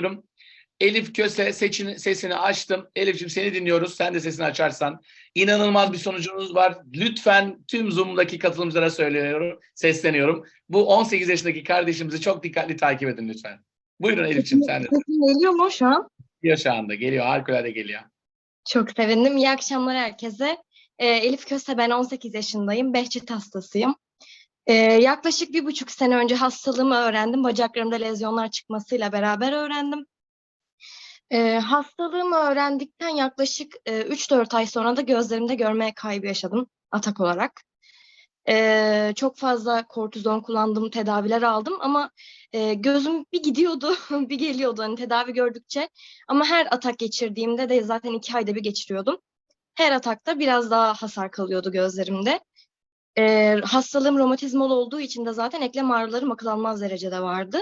ediyorum. Elif Köse seçini, sesini açtım. Elif'ciğim seni dinliyoruz. Sen de sesini açarsan. İnanılmaz bir sonucunuz var. Lütfen tüm Zoom'daki katılımcılara söylüyorum, sesleniyorum. Bu 18 yaşındaki kardeşimizi çok dikkatli takip edin lütfen. Buyurun Elif'ciğim sen de. Sesim geliyor mu şu an? Geliyor şu anda. Geliyor. Harikulade geliyor. Çok sevindim. İyi akşamlar herkese. Ee, Elif Köse, ben 18 yaşındayım. Behçet hastasıyım. Ee, yaklaşık bir buçuk sene önce hastalığımı öğrendim. Bacaklarımda lezyonlar çıkmasıyla beraber öğrendim. Ee, hastalığımı öğrendikten yaklaşık e, 3-4 ay sonra da gözlerimde görme kaybı yaşadım atak olarak. Ee, çok fazla kortizon kullandım, tedaviler aldım ama e, gözüm bir gidiyordu, bir geliyordu hani tedavi gördükçe. Ama her atak geçirdiğimde de zaten iki ayda bir geçiriyordum. Her atakta biraz daha hasar kalıyordu gözlerimde. Ee, hastalığım romatizmal olduğu için de zaten eklem ağrılarım akıl almaz derecede vardı.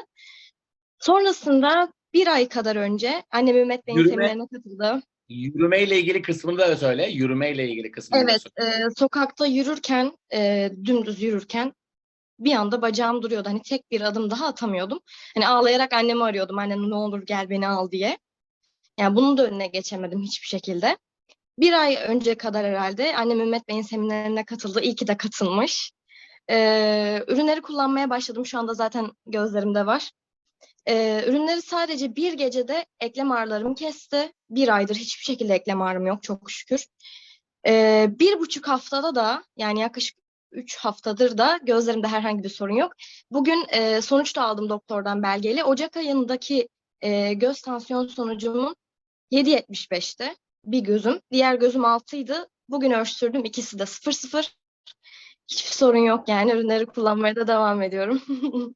Sonrasında bir ay kadar önce annem Ümmet Bey'in Yürüme- seminerine katıldı. Yürümeyle ilgili kısmını da söyle. Yürümeyle ilgili kısmını da Evet, söyle. e, sokakta yürürken, e, dümdüz yürürken bir anda bacağım duruyordu. Hani tek bir adım daha atamıyordum. Hani ağlayarak annemi arıyordum. Anne ne olur gel beni al diye. Yani bunun da önüne geçemedim hiçbir şekilde. Bir ay önce kadar herhalde annem Mehmet Bey'in seminerine katıldı. İyi ki de katılmış. Ee, ürünleri kullanmaya başladım. Şu anda zaten gözlerimde var. Ee, ürünleri sadece bir gecede eklem ağrılarımı kesti. Bir aydır hiçbir şekilde eklem ağrım yok çok şükür. Ee, bir buçuk haftada da yani yaklaşık üç haftadır da gözlerimde herhangi bir sorun yok. Bugün e, sonuç da aldım doktordan belgeli. Ocak ayındaki e, göz tansiyon sonucumun 7.75'ti bir gözüm. Diğer gözüm 6'ydı. Bugün ölçtürdüm. ikisi de 0.0. Hiçbir sorun yok yani. Ürünleri kullanmaya da devam ediyorum.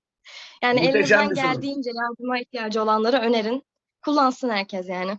yani Muhteşem elinizden geldiğince yardıma ihtiyacı olanlara önerin. Kullansın herkes yani.